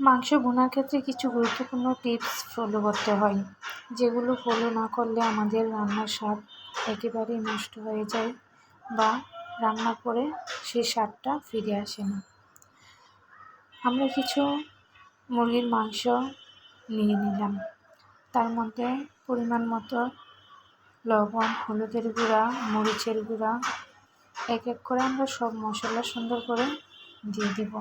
মাংস বোনার ক্ষেত্রে কিছু গুরুত্বপূর্ণ টিপস ফলো করতে হয়, যেগুলো ফলো না করলে আমাদের রান্নার স্বাদ একেবারেই নষ্ট হয়ে যায় বা রান্না করে সেই স্বাদটা ফিরে আসে না। আমরা কিছু মুরগির মাংস নিয়ে নিলাম। তার মধ্যে পরিমাণ মতো লবণ, হলুদের গুঁড়া, মরিচের গুঁড়া, এক এক করে আমরা সব মশলা সুন্দর করে দিয়ে দিব।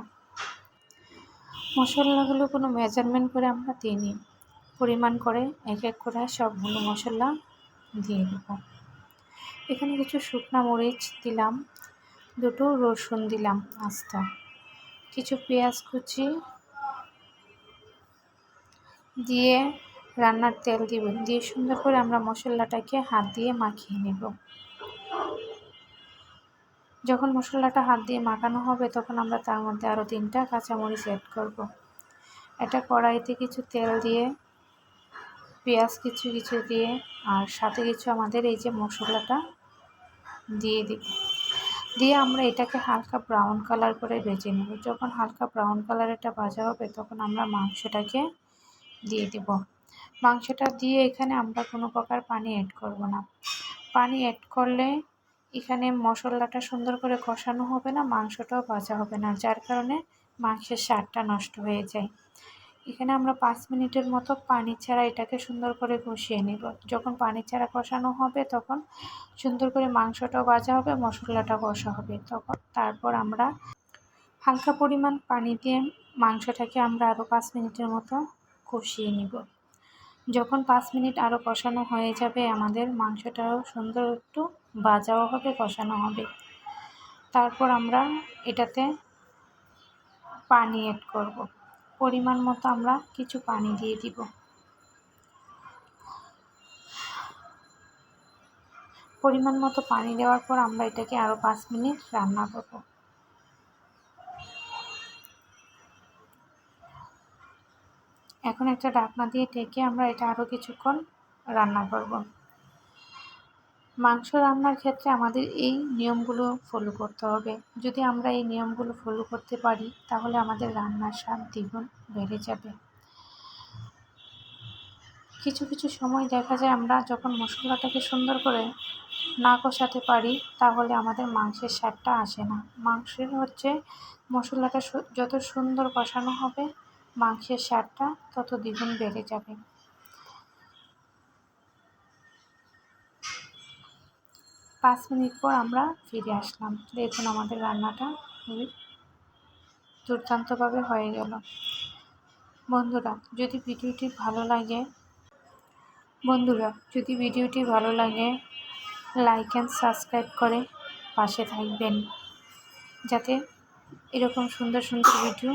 মশলাগুলো কোনো মেজারমেন্ট করে আমরা দিইনি পরিমাণ করে এক এক করে সব সবগুলো মশলা দিয়ে দেব। এখানে কিছু শুকনা মরিচ দিলাম, দুটো রসুন দিলাম আস্তা। কিছু পেঁয়াজ কুচি দিয়ে রান্নার তেল দিব দিয়ে সুন্দর করে আমরা মশলাটাকে হাত দিয়ে মাখিয়ে নেব। যখন মশলাটা হাত দিয়ে মাখানো হবে, তখন আমরা তার মধ্যে আরও তিনটা কাঁচামরিচ অ্যাড করব। এটা কড়াইতে কিছু তেল দিয়ে, পেঁয়াজ কিছু কিছু দিয়ে, আর সাথে কিছু আমাদের এই যে মশলাটা দিয়ে দিব। দিয়ে আমরা এটাকে হালকা ব্রাউন কালার করে ভেজে নেব। যখন হালকা ব্রাউন কালার এটা ভাজা হবে, তখন আমরা মাংসটাকে দিয়ে দিব। মাংসটা দিয়ে এখানে আমরা কোনো প্রকার পানি অ্যাড করব না। পানি অ্যাড করলে এখানে মশলাটা সুন্দর করে কষানো হবে না, মাংসটাও ভাজা হবে না, যার কারণে মাংসের স্বাদটা নষ্ট হয়ে যায়। এখানে আমরা পাঁচ মিনিটের মতো পানি ছাড়া এটাকে সুন্দর করে কষিয়ে নেব। যখন পানি ছাড়া কষানো হবে, তখন সুন্দর করে মাংসটাও ভাজা হবে মশলাটা কষা হবে। তখন তারপর আমরা হালকা পরিমাণ পানি দিয়ে মাংসটাকে আমরা আরও পাঁচ মিনিটের মতো কষিয়ে নিব। যখন পাঁচ মিনিট আরও কষানো হয়ে যাবে, আমাদের মাংসটাও সুন্দর একটু বাজাও হবে, কষানো হবে। তারপর আমরা এটাতে পানি অ্যাড করব। পরিমাণ মতো আমরা কিছু পানি দিয়ে দিব। পরিমাণ মতো পানি দেওয়ার পর আমরা এটাকে আরও পাঁচ মিনিট রান্না করব। এখন একটা ঢাকনা দিয়ে ঢেকে আমরা এটা আরও কিছুক্ষণ রান্না করব। মাংস রান্নার ক্ষেত্রে আমাদের এই নিয়মগুলো ফলো করতে হবে। যদি আমরা এই নিয়মগুলো ফলো করতে পারি, তাহলে আমাদের রান্নার স্বাদ দ্বিগুণ বেড়ে যাবে। কিছু কিছু সময় দেখা যায় আমরা যখন মশলাটাকে সুন্দর করে না কষাতে পারি, তাহলে আমাদের মাংসের স্বাদটা আসে না। মাংসের হচ্ছে মশলাটা যত সুন্দর কষানো হবে মাংসের স্বাদটা তত দ্বিগুণ বেড়ে যাবে। পাঁচ মিনিট পর আমরা ফিরে আসলাম। দেখুন আমাদের রান্নাটা খুবই দুর্দান্তভাবে হয়ে গেল। বন্ধুরা, যদি ভিডিওটি ভালো লাগে, বন্ধুরা, যদি ভিডিওটি ভালো লাগে লাইক অ্যান্ড সাবস্ক্রাইব করে পাশে থাকবেন। যাতে এরকম সুন্দর সুন্দর ভিডিও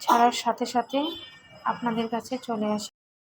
ছাড়ার সাথে সাথে আপনাদের কাছে চলে আসে।